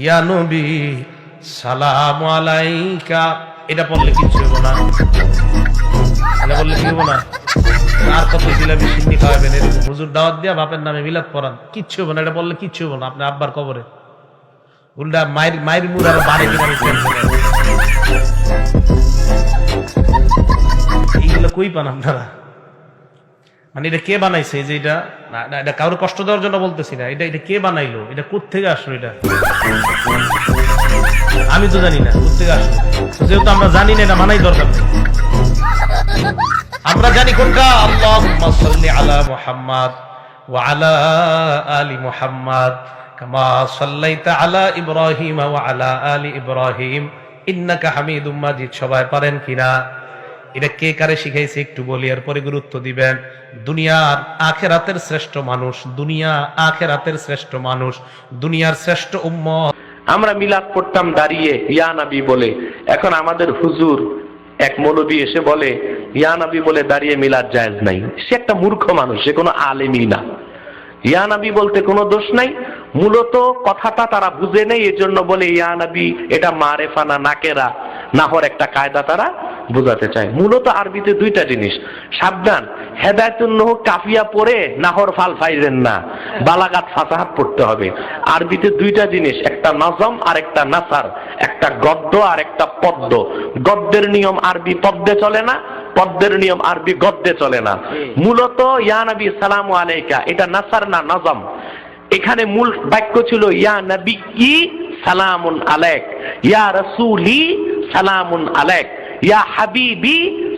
ইয়া নবী, সালাম আলাইকা। এটা পড়লে কিচ্ছু হব না? এটা বললে কি হব না? আর কত জিলাপি সিন্নি খাওয়াবেন? এরকম হুজুর দাওয়াত দিয়া বাপের নামে মিলাদ পড়ান। কিচ্ছু হব না? এটা বললে কিচ্ছু হব না? আপনার আব্বার কবরে। উল্টা মায়ের মায়ের মুড় আরও বাড়ি এইগুলো কই পান আপনারা? মানে এটা কে বানাইছে? যে এটা এটা কারোর কষ্ট দেওয়ার জন্য বলতেছি না। এটা এটা কে বানাইলো? এটা কোথেকে আসলো এটা? আমি তো জানি না কোথেকে আসলো? যেহেতু আমরা জানি না, এটা মানাই দরকার আমরা জানি কোনটা আল্লাহুম্মা সাল্লি আলা মুহাম্মাদ ওয়া আলা আলি মুহাম্মাদ, কামা সাল্লাইতা আলা ইব্রাহিম ওয়া আলা আলি ইব্রাহিম। ইন্নাকা হামিদুম মাজিদ। সবাই পারেন কিনা? এটা কে কারে শিখাইছে একটু বলি, এরপরে গুরুত্ব দিবেন। দুনিয়ার আখেরাতের শ্রেষ্ঠ মানুষ, দুনিয়া আখেরাতের শ্রেষ্ঠ মানুষ, দুনিয়ার শ্রেষ্ঠ উম্মত। আমরা মিলাদ পড়তাম দাঁড়িয়ে, ইয়া নাবি বলে। এখন আমাদের হুজুর এক মৌলবী এসে বলে, ইয়া নাবি বলে দাঁড়িয়ে মিলাদ জায়েজ নাই। সে একটা মূর্খ মানুষ, সে কোনো আলেমই না। ইয়া নাবি বলতে কোনো দোষ নাই। মূলত কথাটা তারা বুঝে নেই, এজন্য বলে, ইয়া নাবি, এটা মারেফা না নাকেরা, নাহর একটা কায়দা তারা বোঝাতে চাই। মূলত আরবিতে দুইটা জিনিস। সাবধান হেদায়তুন্নহ কাফিয়া পরে নাহর ফাল ফাইলেন না, বালাগাত ফাসাহাত পড়তে হবে। আরবিতে দুইটা জিনিস, একটা নজম আর একটা নাসার, একটা গদ্য আর একটা পদ্য। গদ্যের নিয়ম আরবি পদ্মে চলে না পদ্মের নিয়ম আরবি গদ্যে চলে না। মূলত, ইয়া নবী, সালাম আলাইকা, এটা নাসার না নজম। এখানে মূল বাক্য ছিল, ইয়া নবী ই সালামুন আলাইক, ইয়া রসুলি সালামুন আলাইক। ইয়া হাবিবি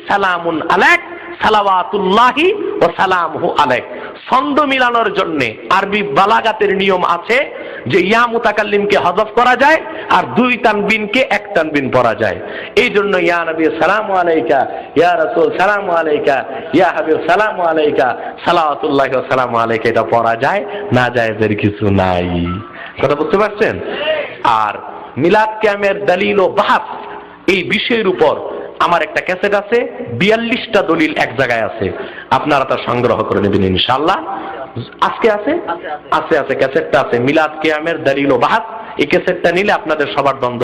সালামুন আলাইক, সালাওয়াতুল্লাহি ও সালামহু আলাইক। ছন্দ মিলানোর জন্য আরবি বালাগাতের নিয়ম আছে যে ইয়া মুতাকাল্লিমকে হজফ করা যায় আর দুই তানবিনকে এক তানবিন পড়া যায়। এই জন্য ইয়া নবী সালাম আলাইকা, ইয়া রাসূল সালাম আলাইকা, ইয়া হাবিব সালাম আলাইকা, সালাওয়াতুল্লাহি ওয়া সালামু আলাইকা এটা পড়া যায়, না যায় কিছু নাই। কথা বুঝতে পারছেন? আর মিলাদ ক্যামের দলিল ও বাহাস এই বিষয়ের উপর আমার একটা ক্যাসেট আছে বিয়াল্লিশটা দলিল এক জায়গায় আছে। আপনারা তা সংগ্রহ করে নেবেন ইনশাল্লাহ আজকে আছে। আছে আছে। ক্যাসেটটা আছে। মিলাদ কেয়ামের দলিল ও বাহাত। এই ক্যাসেটটা নিলে আপনাদের সবার দ্বন্দ্ব